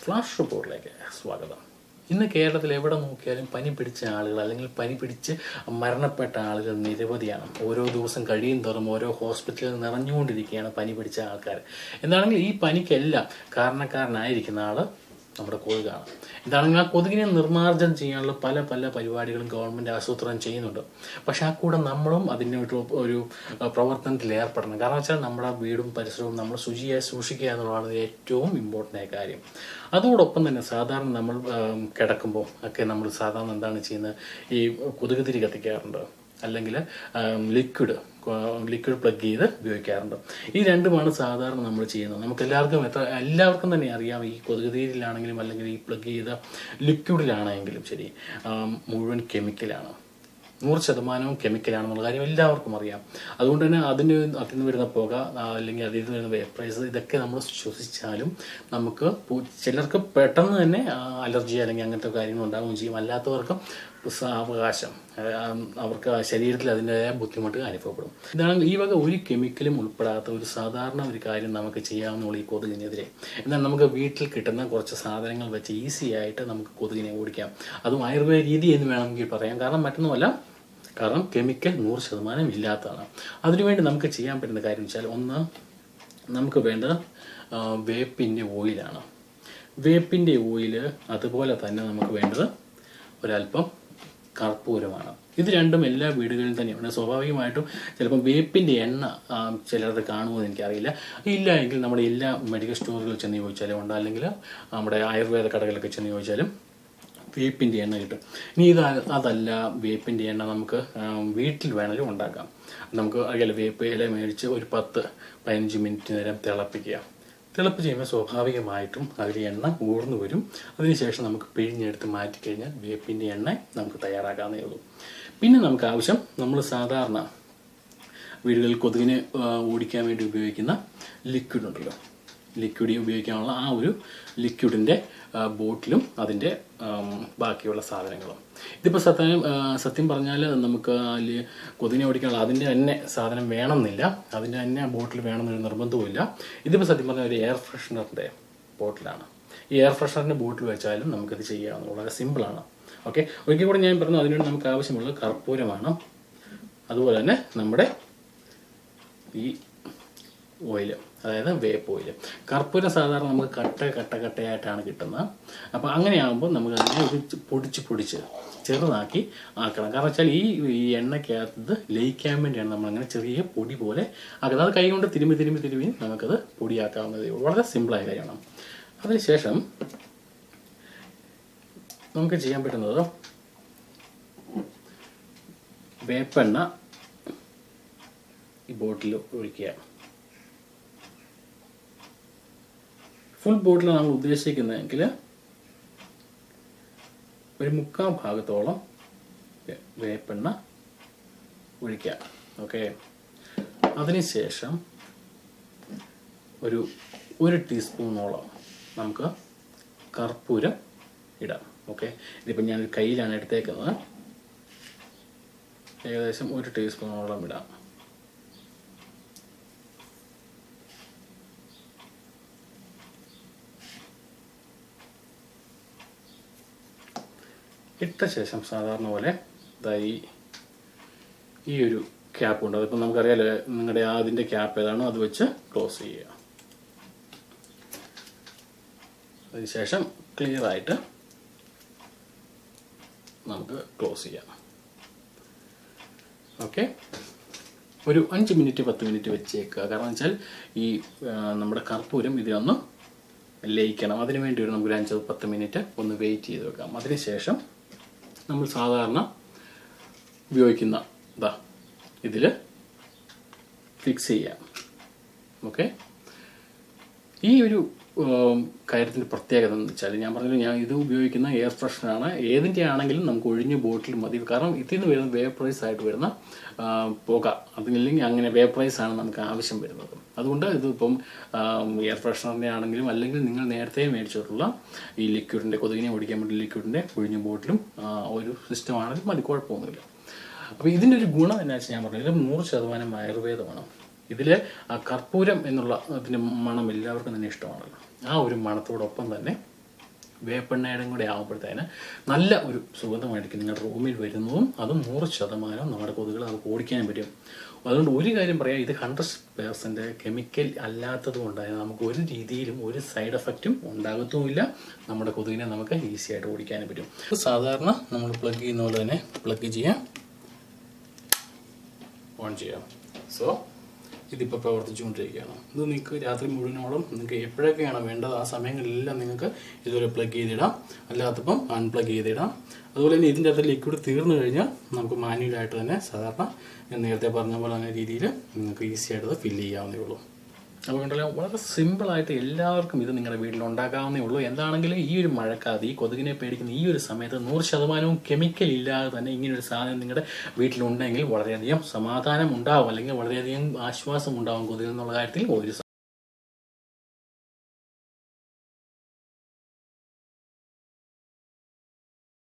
Flash റിപ്പോർട്ടിലേക്ക് സ്വാഗതം. ഇന്ന് കേരളത്തിൽ എവിടെ നോക്കിയാലും പനി പിടിച്ച ആളുകൾ അല്ലെങ്കിൽ പനി പിടിച്ച് മരണപ്പെട്ട ആളുകൾ നിരവധിയാണ്. ഓരോ ദിവസം കഴിയും തോറും ഓരോ ഹോസ്പിറ്റലിൽ നിറഞ്ഞുകൊണ്ടിരിക്കുകയാണ് പനി പിടിച്ച ആൾക്കാർ. എന്താണെങ്കിൽ ഈ പനിക്കെല്ലാം കാരണക്കാരനായിരിക്കുന്ന ആൾ നമ്മുടെ കൊതുകാണ് എന്താണ് ആ കൊതുകിനെ നിർമ്മാർജനം ചെയ്യാനുള്ള പല പല പരിപാടികളും ഗവൺമെന്റ് ആസൂത്രണം ചെയ്യുന്നുണ്ട്. പക്ഷേ ആ കൂടെ നമ്മളും അതിന്റെ ഒരു ഒരു പ്രവർത്തനത്തിൽ ഏർപ്പെടണം. കാരണം വെച്ചാൽ നമ്മുടെ വീടും പരിസരവും നമ്മൾ ശുചിയായി സൂക്ഷിക്കുക എന്നുള്ളതാണ് ഏറ്റവും ഇമ്പോർട്ടന്റ് ആയ കാര്യം. അതോടൊപ്പം തന്നെ സാധാരണ നമ്മൾ കിടക്കുമ്പോൾ ഒക്കെ നമ്മൾ സാധാരണ എന്താണ് ചെയ്യുന്നത്? ഈ കൊതുക് തിരി കത്തിക്കാറുണ്ട്. അല്ലെങ്കിൽ ലിക്വിഡ് ലിക്വിഡ് പ്ലഗ് ചെയ്ത് ഉപയോഗിക്കാറുണ്ട്. ഈ രണ്ടുമാണ് സാധാരണ നമ്മൾ ചെയ്യുന്നത്. നമുക്ക് എല്ലാവർക്കും എത്ര എല്ലാവർക്കും തന്നെ അറിയാം ഈ കൊതുകുതീരിലാണെങ്കിലും അല്ലെങ്കിൽ ഈ പ്ലഗ് ചെയ്ത ലിക്വിഡിലാണെങ്കിലും ശരി മുഴുവൻ കെമിക്കലാണ് നൂറ് ശതമാനവും കെമിക്കലാണെന്നുള്ള കാര്യം എല്ലാവർക്കും അറിയാം. അതുകൊണ്ട് തന്നെ അതിന് അതിൽ നിന്ന് വരുന്ന പുക അല്ലെങ്കിൽ അതിൽ നിന്ന് വരുന്ന വേപ്രൈസ് ഇതൊക്കെ നമ്മൾ ശ്വസിച്ചാലും നമുക്ക് ചിലർക്ക് പെട്ടെന്ന് തന്നെ അലർജി അല്ലെങ്കിൽ അങ്ങനത്തെ കാര്യങ്ങൾ ഉണ്ടാവുകയും ചെയ്യും. അല്ലാത്തവർക്ക് സാവകാശം അവർക്ക് ശരീരത്തിൽ അതിന്റെതായ ബുദ്ധിമുട്ട് അനുഭവപ്പെടും. ഇതാണ് ഈ വക ഒരു കെമിക്കലും ഉൾപ്പെടാത്ത ഒരു സാധാരണ ഒരു കാര്യം നമുക്ക് ചെയ്യാവുന്നുള്ളൂ ഈ കൊതുകിനെതിരെ. എന്നാൽ നമുക്ക് വീട്ടിൽ കിട്ടുന്ന കുറച്ച് സാധനങ്ങൾ വെച്ച് ഈസി ആയിട്ട് നമുക്ക് കൊതുകിനെ ഓടിക്കാം. അതും ആയുർവേദ രീതി എന്ന് വേണമെങ്കിൽ പറയാം. കാരണം മറ്റൊന്നുമല്ല. കാരണം കെമിക്കൽ നൂറ് ശതമാനം ഇല്ലാത്തതാണ്. അതിനുവേണ്ടി നമുക്ക് ചെയ്യാൻ പറ്റുന്ന കാര്യം വെച്ചാൽ ഒന്ന് നമുക്ക് വേണ്ട വേപ്പിന്റെ ഓയിലാണ്. വേപ്പിന്റെ ഓയിൽ അതുപോലെ തന്നെ നമുക്ക് വേണ്ടത് ഒരല്പം കർപ്പൂരമാണ്. ഇത് രണ്ടും എല്ലാ വീടുകളിലും തന്നെയാണ് സ്വാഭാവികമായിട്ടും ചിലപ്പോൾ വേപ്പിന്റെ എണ്ണ ചിലരുടെ കാണുമെന്ന് എനിക്കറിയില്ല. ഇല്ല എങ്കിൽ നമ്മുടെ എല്ലാ മെഡിക്കൽ സ്റ്റോറുകളിൽ ചെന്ന് ചോദിച്ചാലും ഉണ്ട്. അല്ലെങ്കിൽ നമ്മുടെ ആയുർവേദ കടകളിലൊക്കെ ചെന്ന് ചോദിച്ചാലും വേപ്പിന്റെ എണ്ണ കിട്ടും. ഇനി ഇത് അതല്ല വേപ്പിന്റെ എണ്ണ നമുക്ക് വീട്ടിൽ വേണമെങ്കിലും ഉണ്ടാക്കാം. നമുക്ക് അറിയാലോ വേപ്പ് ഇല മേടിച്ച് ഒരു പത്ത് പതിനഞ്ച് മിനിറ്റ് നേരം തിളപ്പിക്കുക. തിളപ്പിച്ച് ചെയ്യുമ്പോൾ സ്വാഭാവികമായിട്ടും അതിൽ എണ്ണ ഊർന്നു വരും. അതിനുശേഷം നമുക്ക് പിഴിഞ്ഞെടുത്ത് മാറ്റിക്കഴിഞ്ഞാൽ വേപ്പിന്റെ എണ്ണ നമുക്ക് തയ്യാറാക്കാവുന്നേ ഉള്ളൂ. പിന്നെ നമുക്ക് ആവശ്യം നമ്മൾ സാധാരണ വീടുകളിൽ കൊതുകിനെ ഓടിക്കാൻ വേണ്ടി ഉപയോഗിക്കുന്ന ലിക്വിഡ് ഉണ്ടല്ലോ. ലിക്വിഡ് ഉപയോഗിക്കാനുള്ള ആ ഒരു ലിക്വിഡിന്റെ ബോട്ടിലും അതിന്റെ ബാക്കിയുള്ള സാധനങ്ങളും. ഇതിപ്പോൾ സത്യം സത്യം പറഞ്ഞാൽ നമുക്ക് കൊതിനെ ഓടിക്കാനുള്ള അതിന്റെ തന്നെ സാധനം വേണമെന്നില്ല. അതിന്റെ തന്നെ ബോട്ടിൽ വേണമെന്നൊരു നിർബന്ധവുമില്ല ഇതിപ്പോൾ സത്യം പറഞ്ഞാൽ ഒരു എയർ ഫ്രഷ്നറിന്റെ ബോട്ടിലാണ് ഈ എയർ ഫ്രഷ്നറിന്റെ ബോട്ടിൽ വെച്ചാലും നമുക്കിത് ചെയ്യാവുന്ന വളരെ സിമ്പിളാണ് ഓക്കെ ഒരിക്കൽ കൂടെ ഞാൻ പറഞ്ഞു അതിനുവേണ്ടി നമുക്ക് ആവശ്യമുള്ളത് കർപ്പൂരമാണ്. അതുപോലെ തന്നെ നമ്മുടെ ഈ ഓയിൽ അതായത് വേപ്പ് ഓയിൽ കർപ്പൂരം സാധാരണ നമുക്ക് കട്ട കട്ട കട്ടയായിട്ടാണ് കിട്ടുന്നത് അപ്പോൾ അങ്ങനെയാകുമ്പോൾ നമുക്ക് അതിനെ ഒരു പൊടിച്ച് പൊടിച്ച് ചെറുതാക്കി ആക്കണം. കാരണം വെച്ചാൽ ഈ എണ്ണയ്ക്കകത്ത് ലയിക്കാൻ വേണ്ടിയാണ് നമ്മളങ്ങനെ ചെറിയ പൊടി പോലെ ആക്കുന്നത്. അത് കൈ കൊണ്ട് തിരുമ്പി തിരുമ്പി തിരുമ്പി നമുക്കത് പൊടിയാക്കാവുന്നതേ ഉള്ളൂ. വളരെ സിമ്പിളായ കാര്യമാണ് അതിനുശേഷം നമുക്ക് ചെയ്യാൻ പറ്റുന്നത് വേപ്പെണ്ണ ഈ ബോട്ടിൽ ഒഴിക്കുക. ഫുൾ ബോട്ടിൽ നമ്മൾ ഉദ്ദേശിക്കുന്നതെങ്കിൽ ഒരു മുക്കാൽ ഭാഗത്തോളം വേപ്പെണ്ണ ഒഴിക്കുക. ഓക്കെ അതിനുശേഷം ഒരു ഒരു ടീസ്പൂണോളം നമുക്ക് കർപ്പൂരം ഇടാം. ഓക്കെ ഇതിപ്പോൾ ഞാനൊരു കയ്യിലാണ് എടുത്തേക്കുന്നത്. ഏകദേശം ഒരു ടീസ്പൂണോളം ഇടാം. ഇട്ട ശേഷം സാധാരണ പോലെ ഇതായി ഈ ഒരു ക്യാപ്പ് ഉണ്ട്. അതിപ്പോൾ നമുക്കറിയാലോ നിങ്ങളുടെ അതിന്റെ ക്യാപ്പ് ഏതാണോ അത് വെച്ച് ക്ലോസ് ചെയ്യുക. അതിനുശേഷം ക്ലിയർ ആയിട്ട് നമുക്ക് ക്ലോസ് ചെയ്യാം. ഓക്കെ ഒരു അഞ്ച് മിനിറ്റ് പത്ത് മിനിറ്റ് വെച്ചേക്കുക. കാരണം വെച്ചാൽ ഈ നമ്മുടെ കർപ്പൂരം ഇതിലൊന്ന് ലയിക്കണം. അതിന് വേണ്ടി ഒരു നമുക്ക് ഒരു അഞ്ച് പത്ത് മിനിറ്റ് ഒന്ന് വെയിറ്റ് ചെയ്ത് വെക്കാം. അതിനുശേഷം നമ്മൾ സാധാരണ ഉപയോഗിക്കുന്ന ഇതാ ഇതിൽ ഫിക്സ് ചെയ്യാം. ഓക്കെ ഈ ഒരു കാര്യത്തിന്റെ പ്രത്യേകത എന്ന് വെച്ചാൽ ഞാൻ പറഞ്ഞല്ലോ ഞാൻ ഇത് ഉപയോഗിക്കുന്ന എയർ ഫ്രഷനാണ് ഏതിന്റെ ആണെങ്കിലും നമുക്ക് ഒഴിഞ്ഞ ബോട്ടിൽ മതി. കാരണം ഇതിൽ നിന്ന് വരുന്ന വേപ്രൈസ് ആയിട്ട് വരുന്ന പുക അതില്ലെങ്കിൽ അങ്ങനെ വേപ്രൈസ് ആണ് നമുക്ക് ആവശ്യം വരുന്നത്. അതുകൊണ്ട് ഇതിപ്പം എയർ ഫ്രഷനറിന്റെ ആണെങ്കിലും അല്ലെങ്കിൽ നിങ്ങൾ നേരത്തെ മേടിച്ചിട്ടുള്ള ഈ ലിക്വിഡിന്റെ കൊതുകിനെ ഓടിക്കാൻ വേണ്ടി ലിക്വിഡിന്റെ ഒഴിഞ്ഞ ബോട്ടിലും ഒരു സിസ്റ്റം ആണെങ്കിലും മതി കുഴപ്പമൊന്നുമില്ല. അപ്പോൾ ഇതിന്റെ ഒരു ഗുണം എന്നാ വെച്ചാൽ ഞാൻ പറഞ്ഞത് നൂറ് ശതമാനം ആയുർവേദമാണ്. ഇതിൽ ആ കർപ്പൂരം എന്നുള്ള അതിന്റെ മണം എല്ലാവർക്കും തന്നെ ഇഷ്ടമാണല്ലോ. ആ ഒരു മണത്തോടൊപ്പം തന്നെ വേപ്പെണ്ണയുടെ കൂടെ ആകുമ്പോഴത്തേന് നല്ല ഒരു സുഗന്ധമായിരിക്കും നിങ്ങളുടെ റൂമിൽ വരുന്നതും അതും നൂറ് ശതമാനം നമ്മുടെ കൊതുകുകൾ നമുക്ക് ഓടിക്കാനും പറ്റും. അതുകൊണ്ട് ഒരു കാര്യം പറയാം ഇത് ഹൺഡ്രഡ് പേഴ്സന്റ് കെമിക്കൽ അല്ലാത്തത് കൊണ്ട് നമുക്ക് ഒരു രീതിയിലും ഒരു സൈഡ് എഫക്റ്റും ഉണ്ടാകത്തുമില്ല. നമ്മുടെ കൊതുകിനെ നമുക്ക് ഈസി ആയിട്ട് ഓടിക്കാനും പറ്റും. സാധാരണ നമ്മൾ പ്ലഗ് ചെയ്യുന്ന പോലെ തന്നെ പ്ലഗ് ചെയ്യാം. ഓൺ ചെയ്യാം. സോ ഇതിപ്പോൾ പ്രവർത്തിച്ചുകൊണ്ടിരിക്കുകയാണ്. ഇത് നിങ്ങൾക്ക് രാത്രി മുഴുവനോളം നിങ്ങൾക്ക് എപ്പോഴൊക്കെയാണ് വേണ്ടത് ആ സമയങ്ങളിലെല്ലാം നിങ്ങൾക്ക് ഇതുപോലെ പ്ലഗ് ചെയ്തിടാം. അല്ലാത്തപ്പം അൺപ്ലഗ് ചെയ്തിടാം. അതുപോലെ തന്നെ ഇതിന്റെ അകത്ത് ലിക്വിഡ് തീർന്നു കഴിഞ്ഞാൽ നമുക്ക് മാനുവലായിട്ട് തന്നെ സാധാരണ ഞാൻ നേരത്തെ പറഞ്ഞ പോലെ തന്നെ രീതിയിൽ നിങ്ങൾക്ക് ഈസി ആയിട്ട് ഫില്ല് ചെയ്യാവുന്നേ ഉള്ളൂ. അപ്പോൾ വളരെ സിമ്പിളായിട്ട് എല്ലാവർക്കും ഇത് നിങ്ങളുടെ വീട്ടിൽ ഉണ്ടാക്കാവുന്നേ ഉള്ളൂ. എന്താണെങ്കിലും ഈ ഒരു മഴക്കാതെ ഈ കൊതുകിനെ പേടിക്കുന്ന ഈ ഒരു സമയത്ത് നൂറ് ശതമാനവും കെമിക്കൽ ഇല്ലാതെ തന്നെ ഇങ്ങനെ ഒരു സാധനം നിങ്ങളുടെ വീട്ടിലുണ്ടെങ്കിൽ വളരെയധികം സമാധാനം ഉണ്ടാവും അല്ലെങ്കിൽ വളരെയധികം ആശ്വാസം ഉണ്ടാവും കൊതുകിൽ എന്നുള്ള കാര്യത്തിൽ ഒരു